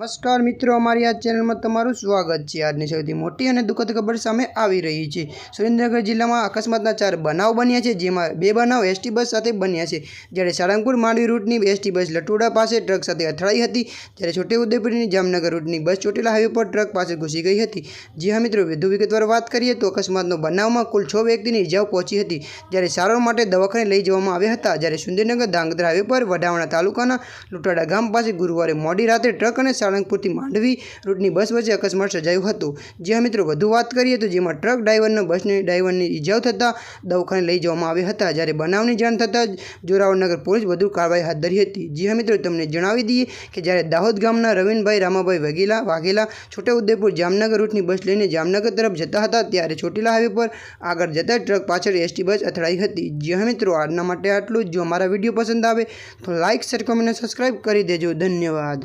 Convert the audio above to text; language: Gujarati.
નમસ્કાર મિત્રો, અમારી આ ચેનલમાં તમારું સ્વાગત છે. આજની સૌથી મોટી અને દુઃખદ ખબર સામે આવી રહી છે. સુરેન્દ્રનગર જિલ્લામાં અકસ્માતના ચાર બનાવ બન્યા છે, જેમાં બે બનાવ એસટી બસ સાથે બન્યા છે. જ્યારે સાળંગપુર માંડવી રૂટની એસટી બસ લટુડા પાસે ટ્રક સાથે અથડાઈ હતી જ્યારે છોટેઉદેપુરની જામનગર રૂટની બસ ચોટીલા હાઈવે પર ટ્રક પાસે ઘૂસી ગઈ હતી. જી હા મિત્રો, વધુ વિગતવાર વાત કરીએ તો અકસ્માતનો બનાવમાં કુલ છ વ્યક્તિની ઇજાઓ પહોંચી હતી. જ્યારે સારવાર માટે દવાખાને લઈ જવામાં આવ્યા હતા, જ્યારે સુરેન્દ્રનગર ધાંગધ્રા હાઈવે પર વઢાવણા તાલુકાના લુટાડા ગામ પાસે ગુરુવારે મોડી રાત્રે ટ્રક અને સાળંગપુરથી માંડવી રૂટની બસ વચ્ચે અકસ્માત સર્જાયું હતું. જ્યાં મિત્રો વધુ વાત કરીએ તો જેમાં ટ્રક ડ્રાઈવરનો બસની ડ્રાઈવરની ઇજાઓ થતાં દવાખાને લઈ જવામાં આવ્યા હતા. જ્યારે બનાવની જાણ થતાં જ જોરાવરનગર પોલીસ વધુ કાર્યવાહી હાથ ધરી હતી. જી મિત્રો, તમને જણાવી દઈએ કે જ્યારે દાહોદ ગામના રવિનભાઈ, રામાભાઈ વગેલા વાઘેલા, છોટાઉદેપુર, જામનગર રૂટની બસ લઈને જામનગર તરફ જતા હતા, ત્યારે ચોટીલા હાઈવે પર આગળ જતા ટ્રક પાછળ એસટી બસ અથડાઈ હતી. જી મિત્રો, આજના માટે આટલું જ. જો અમારા વીડિયો પસંદ આવે તો લાઇક શેર કમેન્ટ અને સબસ્ક્રાઈબ કરી દેજો. ધન્યવાદ.